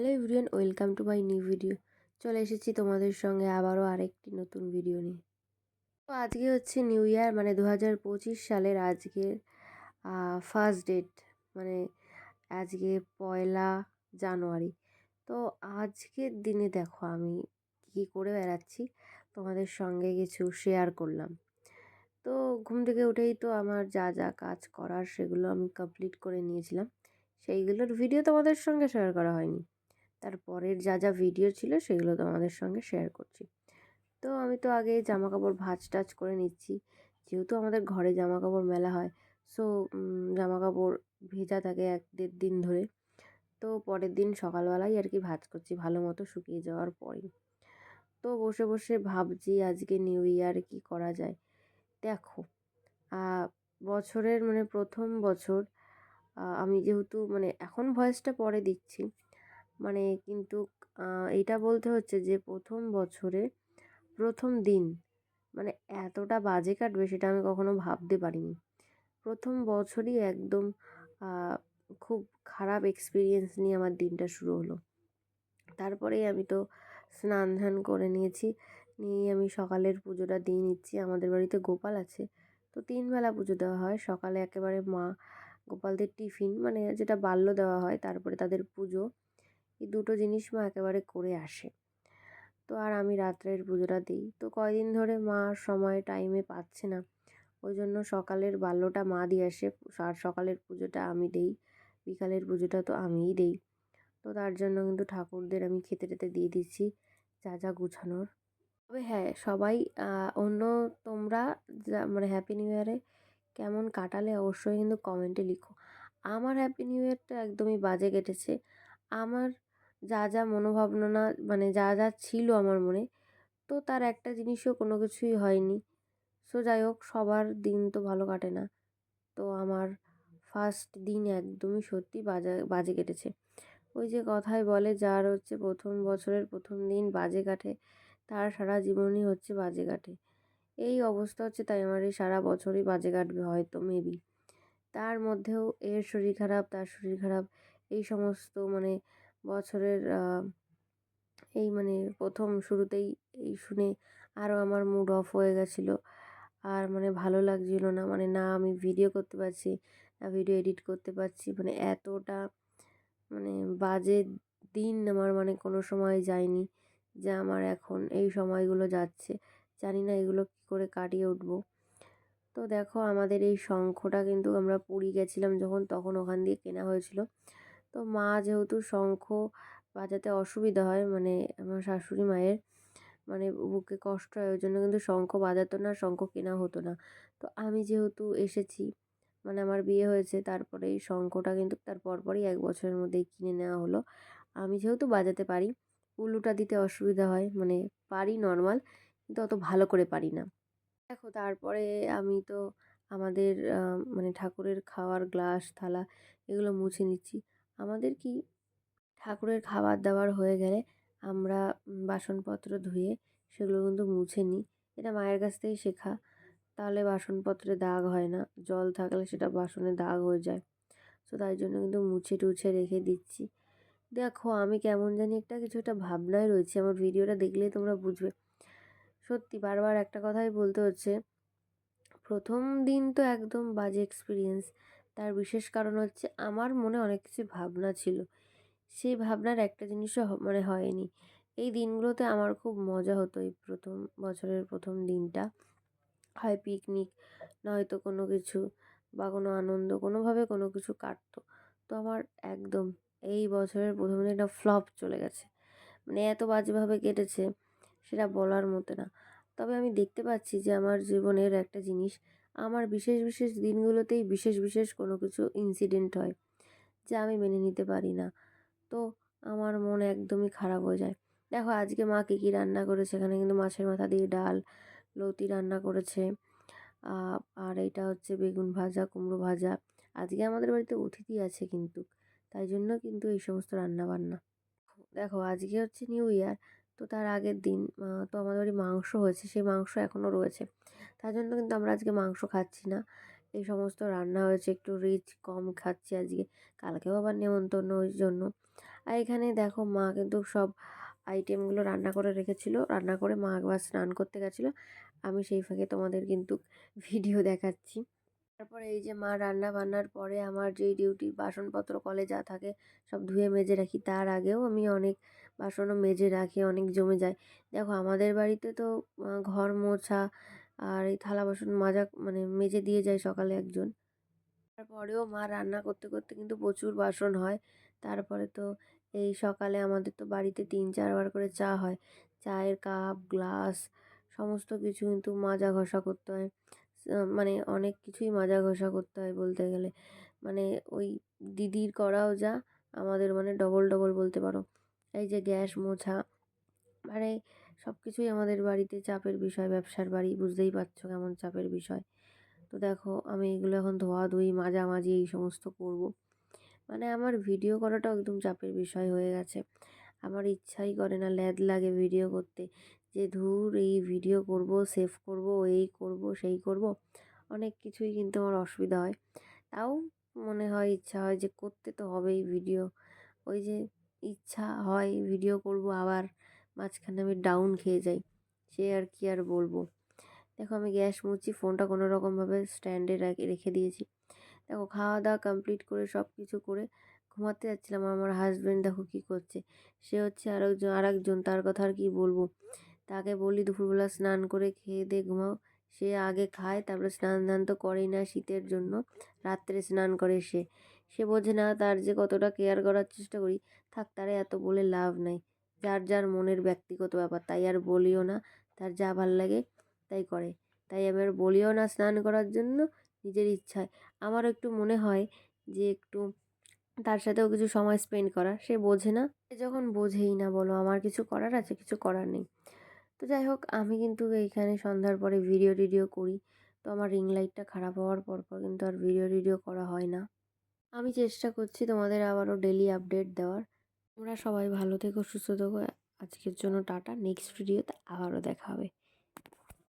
Hello everyone welcome to my new video চলে এসেছি তোমাদের সঙ্গে আবারও আরেকটি নতুন ভিডিও নিয়ে। তো আজকে হচ্ছে নিউ ইয়ার মানে দু হাজার পঁচিশ সালের আজকের ফার্স্ট ডেট মানে আজকে পয়লা জানুয়ারি। তো আজকের দিনে দেখো আমি কী করে বেড়াচ্ছি, তোমাদের সঙ্গে কিছু শেয়ার করলাম। তো ঘুম থেকে উঠেই তো আমার যা যা কাজ করার সেগুলো আমি কমপ্লিট করে নিয়েছিলাম। সেইগুলোর ভিডিও তোমাদের সঙ্গে শেয়ার করা হয়নি। তারপরের যা যা ভিডিও ছিল সেগুলো তোমাদের সঙ্গে শেয়ার করছি। তো আমি তো আগে জামা কাপড় ভাজ টাজ করে নিচ্ছি। যেহেতু আমাদের ঘরে জামা কাপড় মেলা হয় সো জামা কাপড় ভেজা থাকে এক দেড় দিন ধরে। তো পরের দিন সকালবেলাই আর কি ভাজ করছি ভালো মতো শুকিয়ে যাওয়ার পরেই। তো বসে বসে ভাবছি আজকে নিউ ইয়ার কি করা যায়। দেখো বছরের মানে প্রথম বছর আমি যেহেতু মানে এখন ভয়েসটা পরে দিচ্ছি মানে কিন্তু এইটা বলতে হচ্ছে যে, প্রথম বছরে প্রথম দিন মানে এতটা বাজে কাটবে সেটা আমি কখনো ভাবতে পারিনি। প্রথম বছরই একদম খুব খারাপ এক্সপিরিয়েন্স নিয়ে আমার দিনটা শুরু হলো। তারপরেই আমি তো স্নান ধান করে নিয়েছি, নিয়েই আমি সকালের পুজোটা দিয়ে নিচ্ছি। আমাদের বাড়িতে গোপাল আছে, তো তিনবেলা পুজো দেওয়া হয়। সকালে একেবারে মা গোপালদের টিফিন মানে যেটা বাল্য দেওয়া হয়, তারপরে তাদের পুজো। এই দুটো জিনিস মা একেবারে করে আসে। তো আর আমি রাত্রের পুজোটা দিই। তো কয়দিন ধরে মা সময় টাইমে পাচ্ছে না। ওই জন্য সকালের বাল্যটা মা দিয়ে আসে। আর সকালের পুজোটা আমি দেই। বিকালের পুজোটা তো আমিই দেই। তো তার জন্য কিন্তু ঠাকুরদের আমি খেতে টেতে দিয়ে দিচ্ছি যা যা গুছানোর। তবে হ্যাঁ সবাই অন্য তোমরা মানে হ্যাপি নিউ ইয়ারে কেমন কাটালে অবশ্যই কিন্তু কমেন্টে লিখো। আমার হ্যাপি নিউ ইয়ারটা একদমই বাজে কেটেছে। আমার যা যা মনোভাবনা মানে যা যা ছিল আমার মনে, তো তার একটা জিনিসও কোনো কিছুই হয়নি। সো যাই হোক, সবার দিন তো ভালো কাটে না। তো আমার ফার্স্ট দিন একদমই সত্যি বাজে বাজে কেটেছে। ওই যে কথায় বলে, যার হচ্ছে প্রথম বছরের প্রথম দিন বাজে কাটে, তার সারা জীবনই হচ্ছে বাজে কাটে। এই অবস্থা হচ্ছে তাই আমার এই সারা বছরই বাজে কাটবে হয়তো মেবি তার মধ্যেও এর শরীর খারাপ, তার শরীর খারাপ, এই সমস্ত মানে বছরের এই মানে প্রথম শুরুতেই এই শুনে আরও আমার মুড অফ হয়ে গেছিল। আর মানে ভালো লাগছিল না মানে না আমি ভিডিও করতে পারছি, না ভিডিও এডিট করতে পারছি মানে এতটা মানে বাজে দিন আমার মানে কোনো সময় যায়নি যে আমার এখন এই সময়গুলো যাচ্ছে। জানি না এগুলো কী করে কাটিয়ে উঠবো। তো দেখো আমাদের এই শঙ্খটা কিন্তু আমরা পুরী গেছিলাম যখন, তখন ওখান দিয়ে কেনা হয়েছিল। তো মা যেহেতু শঙ্খ বাজাতে অসুবিধা হয় মানে আমার শাশুড়ি মায়ের মানে বুকে কষ্ট হয়, ওই জন্য কিন্তু শঙ্খ বাজাতো না, শঙ্খ কেনা হতো না। তো আমি যেহেতু এসেছি মানে আমার বিয়ে হয়েছে, তারপরে এই শঙ্খটা কিন্তু তার পরপরই এক বছরের মধ্যেই কিনে নেওয়া হলো। আমি যেহেতু বাজাতে পারি, উলুটা দিতে অসুবিধা হয় মানে পারি নর্মাল, কিন্তু অত ভালো করে পারি না। দেখো, তারপরে আমি তো আমাদের মানে ঠাকুরের খাওয়ার গ্লাস, থালা, এগুলো মুছে নিচ্ছি। আমাদের কি ঠাকুরের খাবার দাবার হয়ে গেলে আমরা বাসনপত্র ধুয়ে সেগুলো কিন্তু মুছে নিই। এটা মায়ের কাছ থেকেই শেখা। তাহলে বাসনপত্রে দাগ হয় না। জল থাকলে সেটা বাসনে দাগ হয়ে যায়। তো তাই জন্য কিন্তু মুছে টুছে রেখে দিচ্ছি। দেখো, আমি কেমন জানি একটা কিছু একটা ভাবনায় রয়েছে। আমার ভিডিওটা দেখলেই তোমরা বুঝবে। সত্যি, বারবার একটা কথাই বলতে হচ্ছে, প্রথম দিন তো একদম বাজে এক্সপিরিয়েন্স তার বিশেষ কারণ হচ্ছে আমার মনে অনেক কিছু ভাবনা ছিল। সেই ভাবনার একটা জিনিসও মানে হয়নি। এই দিনগুলোতে আমার খুব মজা হতো এই প্রথম বছরের প্রথম দিনটা। হয় পিকনিক নয়তো কোনো কিছু বা কোনো আনন্দ, কোনোভাবে কোনো কিছু কাটতো। তো আমার একদম এই বছরের প্রথম দিনটা ফ্লপ চলে গেছে। মানে এত বাজেভাবে কেটেছে সেটা বলার মতো না। তবে আমি দেখতে পাচ্ছি যে আমার জীবনের একটা জিনিস আমার বিশেষ বিশেষ দিনগুলোতেই বিশেষ বিশেষ কোনো কিছু ইনসিডেন্ট হয়, যা আমি মেনে নিতে পারি না। তো আমার মন একদমই খারাপ হয়ে যায়। দেখো, আজকে মা কী কী রান্না করেছে? এখানে কিন্তু মাছের মাথা দিয়ে ডাল, লতি রান্না করেছে। আর এইটা হচ্ছে বেগুন ভাজা, কুমড়ো ভাজা। আজকে আমাদের বাড়িতে অতিথি আছে কিন্তু, তাই জন্য কিন্তু এই সমস্ত রান্না বান্না দেখো, আজকে হচ্ছে নিউ ইয়ার তো তার আগের দিন তো আমাদের বাড়ি মাংস হয়েছে, সেই মাংস এখনও রয়েছে। তার জন্য কিন্তু আমরা আজকে মাংস খাচ্ছি না। এই সমস্ত রান্না হয়েছে, একটু রিচ কম খাচ্ছি আজকে। কালকেও আবার নেমন্তন্ন ওই জন্য। আর এখানে দেখো মা কিন্তু সব আইটেমগুলো রান্না করে রেখেছিল। রান্না করে মা একবার স্নান করতে গেছিল। আমি সেই ফাঁকে তোমাদের কিন্তু ভিডিও দেখাচ্ছি। তারপরে এই যে মা রান্না বান্নার পরে আমার যেই ডিউটি বাসনপত্র কলে যা থাকে সব ধুয়ে মেজে রাখি, তার আগেও আমি অনেক বাসনও মেজে রাখি, অনেক জমে যায়। দেখো, আমাদের বাড়িতে তো ঘর মোছা আর এই থালা বাসন মাজা মানে মেজে দিয়ে যায় সকালে একজন। তারপরেও মা রান্না করতে করতে কিন্তু প্রচুর বাসন হয়। তারপরে তো এই সকালে আমাদের তো বাড়িতে তিন, চারবার করে চা হয়। চায়ের কাপ, গ্লাস, সমস্ত কিছু কিন্তু মাজা ঘষা করতে হয়। মানে অনেক কিছুই মাজা ঘষা করতে হয় বলতে গেলে। মানে ওই দিদির করাও যা, আমাদের মানে ডবল ডবল বলতে পারো। এই যে গ্যাস, মোছা মানে সব কিছুই আমাদের বাড়িতে চাপের বিষয়, ব্যবসার বাড়ি, বুঝতেই পারছ কেমন চাপের বিষয়। তো দেখো, আমি এগুলো এখন ধোয়াধুয়ি মাঝামাঝি এই সমস্ত করব। মানে আমার ভিডিও করাটাও একদম চাপের বিষয় হয়ে গেছে। আমার ইচ্ছাই করে না, ল্যাদ লাগে ভিডিও করতে। যে ধুর, এই ভিডিও করব, সেভ করব, এই করব, সেই করব, অনেক কিছুই কিন্তু আমার অসুবিধা হয়। তাও মনে হয়, ইচ্ছা হয় যে করতে তো হবেই ভিডিও। ওই যে ইচ্ছা হয় ভিডিও করব, আবার মাঝখানে আমি ডাউন খেয়ে যাই। সে আর কি আর বলব? দেখো আমি গ্যাস মুছি, ফোনটা কোনো রকমভাবে স্ট্যান্ডে রেখে দিয়েছি। দেখো খাওয়া দাওয়া কমপ্লিট করে সব কিছু করে ঘুমাতে যাচ্ছিলাম আমার হাজব্যান্ড দেখো কী করছে? সে হচ্ছে আরেকজন আরেকজন, তার কথা আর কি বলব? তাকে বলি দুপুরবেলা স্নান করে খেয়ে দিয়ে ঘুমাও। সে আগে খায়, তারপরে স্নান ধান তো করেই না শীতের জন্য। রাত্রে স্নান করে সে। সে বোঝে, না, তার যে কতটা কেয়ার করার চেষ্টা করি, থাক, তারে এত বলে লাভ নাই। যার যার মনের ব্যক্তিগত ব্যাপার, তাই আর বলিও না। তার যা ভালো লাগে, তাই করে। তাই আমি আর বলিও না স্নান করার জন্য, নিজের ইচ্ছায়। আমারও একটু মনে হয় যে একটু তার সাথেও কিছু সময় স্পেন্ড করা সে বোঝে না। যখন বোঝেই না, বলো, আমার কিছু করার আছে? কিছু করার নেই। তো যাই হোক, আমি কিন্তু এইখানে সন্ধ্যার পরে ভিডিও টিডিও করি। তো আমার রিং লাইটটা খারাপ হওয়ার পর পর কিন্তু আর ভিডিও টিডিও করা হয় না। আমি চেষ্টা করছি তোমাদের আবারও ডেলি আপডেট দেওয়ার। তোমরা সবাই ভালো থেকো, সুস্থ থেকো। আজকের জন্য টাটা। নেক্সট ভিডিওতে আবারও দেখা হবে।